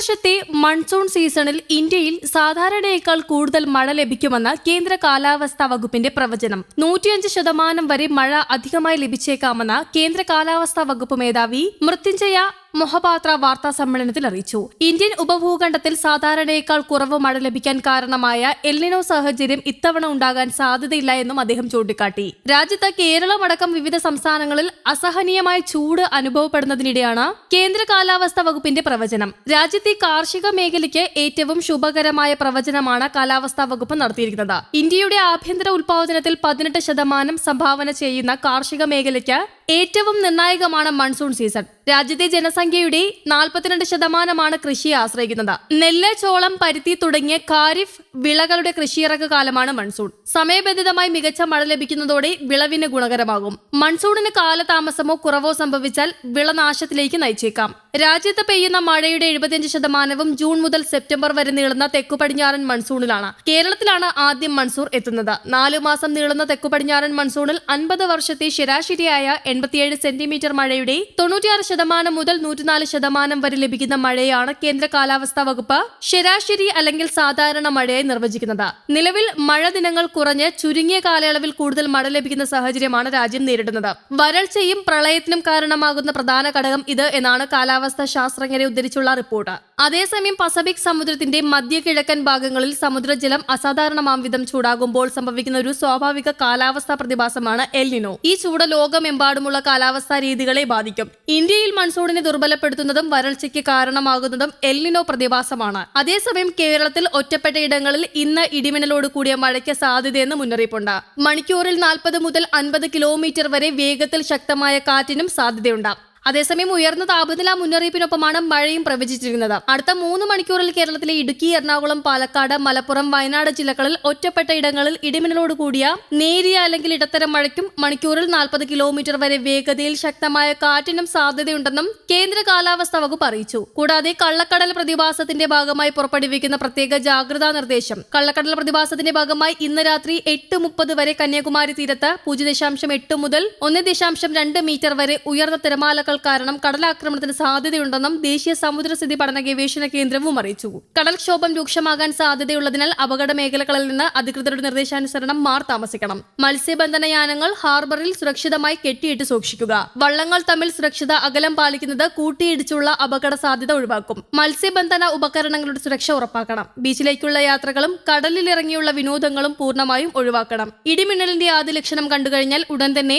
വർഷത്തെ മൺസൂൺ സീസണിൽ ഇന്ത്യയിൽ സാധാരണയേക്കാൾ കൂടുതൽ മഴ ലഭിക്കുമെന്ന് കേന്ദ്ര കാലാവസ്ഥാ വകുപ്പിന്റെ പ്രവചനം. നൂറ്റിയഞ്ച് ശതമാനം വരെ മഴ അധികമായി ലഭിച്ചേക്കാമെന്ന് കേന്ദ്ര കാലാവസ്ഥാ വകുപ്പ് മേധാവി മൃത്യുഞ്ജയ മൊഹപാത്ര വാർത്താ സമ്മേളനത്തിൽ അറിയിച്ചു. ഇന്ത്യൻ ഉപഭൂഖണ്ഡത്തിൽ സാധാരണയേക്കാൾ കുറവ് മഴ ലഭിക്കാൻ കാരണമായ എല്ലിനോ സാഹചര്യം ഇത്തവണ ഉണ്ടാകാൻ സാധ്യതയില്ല എന്നും അദ്ദേഹം ചൂണ്ടിക്കാട്ടി. രാജ്യത്ത് കേരളമടക്കം വിവിധ സംസ്ഥാനങ്ങളിൽ അസഹനീയമായ ചൂട് അനുഭവപ്പെടുന്നതിനിടെയാണ് കേന്ദ്ര കാലാവസ്ഥാ വകുപ്പിന്റെ പ്രവചനം. രാജ്യത്തെ കാർഷിക മേഖലയ്ക്ക് ഏറ്റവും ശുഭകരമായ പ്രവചനമാണ് കാലാവസ്ഥാ വകുപ്പ് നടത്തിയിരിക്കുന്നത്. ഇന്ത്യയുടെ ആഭ്യന്തര ഉത്പാദനത്തിൽ പതിനെട്ട് ശതമാനം സംഭാവന ചെയ്യുന്ന കാർഷിക മേഖലയ്ക്ക് ഏറ്റവും നിർണായകമാണ് മൺസൂൺ സീസൺ. രാജ്യത്തെ ജനസംഖ്യയുടെ നാൽപ്പത്തിരണ്ട് ശതമാനമാണ് കൃഷിയെ ആശ്രയിക്കുന്നത്. നെല്ല് ചോളം പരുത്തി തുടങ്ങിയ ഖാരിഫ് വിളകളുടെ കൃഷിയിറക്ക കാലമാണ് മൺസൂൺ. സമയബന്ധിതമായി മികച്ച മഴ ലഭിക്കുന്നതോടെ വിളവിന് ഗുണകരമാകും. മൺസൂണിന് കാലതാമസമോ കുറവോ സംഭവിച്ചാൽ വിളനാശത്തിലേക്ക് നയിച്ചേക്കാം. രാജ്യത്ത് പെയ്യുന്ന മഴയുടെ എഴുപത്തിയഞ്ച് ശതമാനവും ജൂൺ മുതൽ സെപ്റ്റംബർ വരെ നീളുന്ന തെക്കു പടിഞ്ഞാറൻ മൺസൂണിലാണ്. കേരളത്തിലാണ് ആദ്യം മൺസൂൺ എത്തുന്നത്. നാലു മാസം നീളുന്ന തെക്കു പടിഞ്ഞാറൻ മൺസൂണിൽ അൻപത് വർഷത്തെ ശരാശരിയായ എൺപത്തിയേഴ് സെന്റിമീറ്റർ മഴയുടെ തൊണ്ണൂറ്റിയാറ് ശതമാനം മുതൽ നൂറ്റിനാല് ശതമാനം വരെ ലഭിക്കുന്ന മഴയാണ് കേന്ദ്ര കാലാവസ്ഥാ വകുപ്പ് ശരാശരി അല്ലെങ്കിൽ സാധാരണ മഴയായി നിർവചിക്കുന്നത്. നിലവിൽ മഴ ദിനങ്ങൾ കുറഞ്ഞ് ചുരുങ്ങിയ കാലയളവിൽ കൂടുതൽ മഴ ലഭിക്കുന്ന സാഹചര്യമാണ് രാജ്യം നേരിടുന്നത്. വരൾച്ചയും പ്രളയത്തിനും കാരണമാകുന്ന പ്രധാന ഘടകം ഇത് എന്നാണ് കാലാവസ്ഥാ ശാസ്ത്രജ്ഞരെ ഉദ്ധരിച്ചുള്ള റിപ്പോർട്ട്. അതേസമയം പസഫിക് സമുദ്രത്തിന്റെ മധ്യ കിഴക്കൻ ഭാഗങ്ങളിൽ സമുദ്രജലം അസാധാരണമാം വിധം ചൂടാകുമ്പോൾ സംഭവിക്കുന്ന ഒരു സ്വാഭാവിക കാലാവസ്ഥാ പ്രതിഭാസമാണ് എൽനിനോ. ഈ ചൂട് ലോകമെമ്പാടുമുള്ള കാലാവസ്ഥാ രീതികളെ ബാധിക്കും. ഇന്ത്യയിൽ മൺസൂണിനെ ദുർബലപ്പെടുത്തുന്നതും വരൾച്ചയ്ക്ക് കാരണമാകുന്നതും എല്ലിനോ പ്രതിഭാസമാണ്. അതേസമയം കേരളത്തിൽ ഒറ്റപ്പെട്ട ഇടങ്ങളിൽ ഇന്ന് ഇടിമിന്നലോട് കൂടിയ മഴയ്ക്ക് സാധ്യതയെന്ന് മുന്നറിയിപ്പുണ്ട്. മണിക്കൂറിൽ നാൽപ്പത് മുതൽ അൻപത് കിലോമീറ്റർ വരെ വേഗത്തിൽ ശക്തമായ കാറ്റിനും സാധ്യതയുണ്ട്. അതേസമയം ഉയർന്ന താപനില മുന്നറിയിപ്പിനൊപ്പമാണ് മഴയും പ്രവചിച്ചിരിക്കുന്നത് അടുത്ത മൂന്ന് മണിക്കൂറിൽ കേരളത്തിലെ ഇടുക്കി എറണാകുളം പാലക്കാട് മലപ്പുറം വയനാട് ജില്ലകളിൽ ഒറ്റപ്പെട്ട ഇടങ്ങളിൽ ഇടിമിന്നലോട് കൂടിയ നേരിയ അല്ലെങ്കിൽ ഇടത്തരം മഴയ്ക്കും മണിക്കൂറിൽ നാൽപ്പത് കിലോമീറ്റർ വരെ വേഗതയിൽ ശക്തമായ കാറ്റിനും സാധ്യതയുണ്ടെന്നും കേന്ദ്ര കാലാവസ്ഥാ വകുപ്പ് അറിയിച്ചു. കൂടാതെ കള്ളക്കടൽ പ്രതിഭാസത്തിന്റെ ഭാഗമായി പുറപ്പെടുവിക്കുന്ന പ്രത്യേക ജാഗ്രതാ നിർദ്ദേശം. കള്ളക്കടൽ പ്രതിഭാസത്തിന്റെ ഭാഗമായി ഇന്ന് രാത്രി എട്ട് മുപ്പത് വരെ കന്യാകുമാരി തീരത്ത് പൂജ്യ ദശാംശം എട്ട് മുതൽ ഒന്ന് ദശാംശം രണ്ട് മീറ്റർ വരെ ഉയർന്ന തിരമാലകൾ കാരണം കടലാക്രമണത്തിന് സാധ്യതയുണ്ടെന്നും ദേശീയ സമുദ്രസ്ഥിതി പഠന ഗവേഷണ കേന്ദ്രവും അറിയിച്ചു. കടൽക്ഷോഭം രൂക്ഷമാകാൻ സാധ്യതയുള്ളതിനാൽ അപകട മേഖലകളിൽ നിന്ന് അധികൃതരുടെ നിർദ്ദേശാനുസരണം മാർ താമസിക്കണം. മത്സ്യബന്ധന യാനങ്ങൾ ഹാർബറിൽ സുരക്ഷിതമായി കെട്ടിയിട്ട് സൂക്ഷിക്കുക. വള്ളങ്ങൾ തമ്മിൽ സുരക്ഷിത അകലം പാലിക്കുന്നത് കൂട്ടിയിടിച്ചുള്ള അപകട സാധ്യത ഒഴിവാക്കും. മത്സ്യബന്ധന ഉപകരണങ്ങളുടെ സുരക്ഷ ഉറപ്പാക്കണം. ബീച്ചിലേക്കുള്ള യാത്രകളും കടലിലിറങ്ങിയുള്ള വിനോദങ്ങളും പൂർണമായും ഒഴിവാക്കണം. ഇടിമിന്നലിന്റെ ആദ്യ ലക്ഷണം കണ്ടുകഴിഞ്ഞാൽ ഉടൻ തന്നെ